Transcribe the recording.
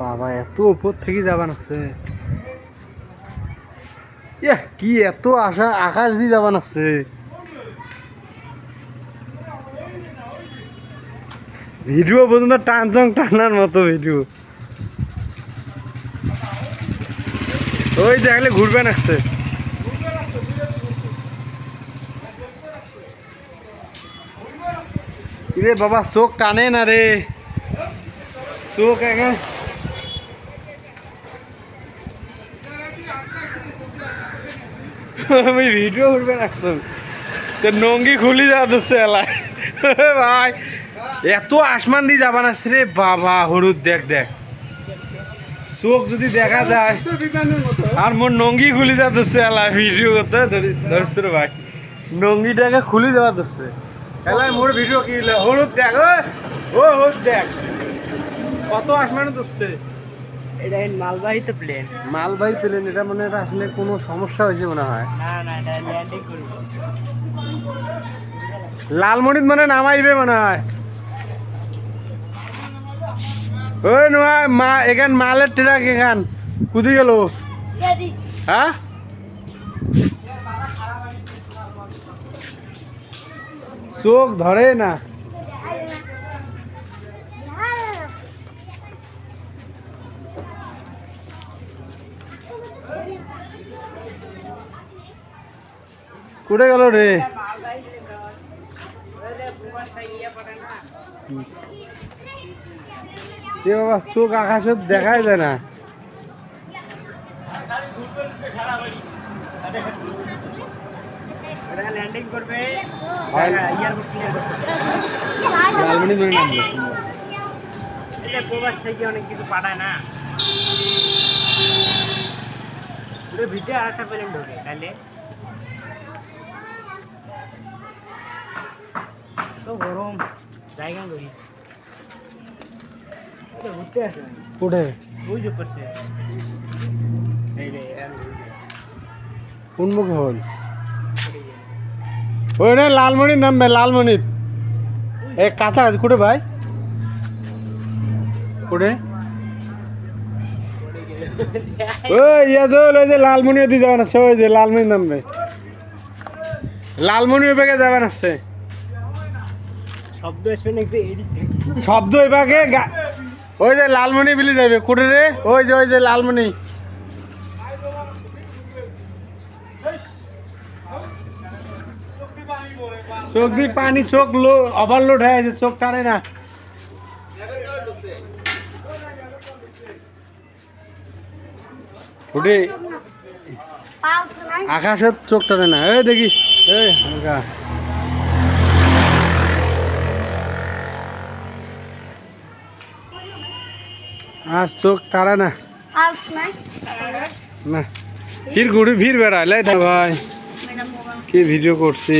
বাবা, এত উপর থেকে যাবান আছে কি এত আশা, আকাশ দিয়ে যাবান আছে ভিডিও পর্যন্ত টানচং টানার মতো ভিডিও। ওই দেখলে ঘুরবেন আসছে রে বাবা, চোখ টানে না রে। চোখ একে আমি ভিডিও করবে রাখতাম তো। নঙ্গি খুলি যাচ্ছে এলাই ভাই, এত আসমান দিয়ে যাবা না রে বাবা, হলুদ দেখ দেখ। চোখ যদি দেখা যায়, আর মোর নঙ্গি খুলি যাচ্ছে এলাই ভিডিও করতে ধরি- রে ভাই। নঙ্গিটাকে খুলি দেওয়া দিচ্ছে এলাই মোর ভিডিও কি হলো? হলুদ দেখ ও, হলুদ দেখ। কত আসমানে ধরছে। এটা মালবাহিত প্লেন মালবাহী পেলেন এটা মনে হয় আসলে কোনো সমস্যা হয়েছে মনে হয়। না না এটা ল্যান্ডিং করব। লালমণিত মানে নামাইবে মনে হয়। ওই নয় মা এখান মালের ট্রাক এখান। কুদি গেল? হ্যাঁ? চোখ ধরে না। কুড়ে গেল রে? এ বাবা চোখ আকাশত দেখাই যায় না। হয়। প্রবাস থেকে অনেক কিছু পাঠায় না ভিতরে আর একটা প্লেন ঢোকে তাহলে তো গরম। জায়গা এটা ঘুরতে আসে। উঠে ওই যে এই রে। উন্মুখে হল। ওই না লালমণির নামবে লালমণির এ কাঁচা কুটে ভাই? কুটে? ওই ইয়া দোল ওই যে লালমণি দিয়ে যাবেন আছে ওই যে লালমণি নামবে লালমণি ব্যাগে যাবেন আছে শব্দ শব্দ ওই যে লালমণি বিলি যাবে কুটে রে। ওই যে ওই যে লালমণি চোখ দিয়ে পানি চোখ লো ওভারলোড হয়ে আছে চোখ টানে না। ওটে আকাশের চোখ টানে না। এই দেখিস। এই হালকা। আর চোখ তারা না। না। ভিড় ঘুরে ভিড় বেড়ালে ভাই। কি ভিডিও করছি?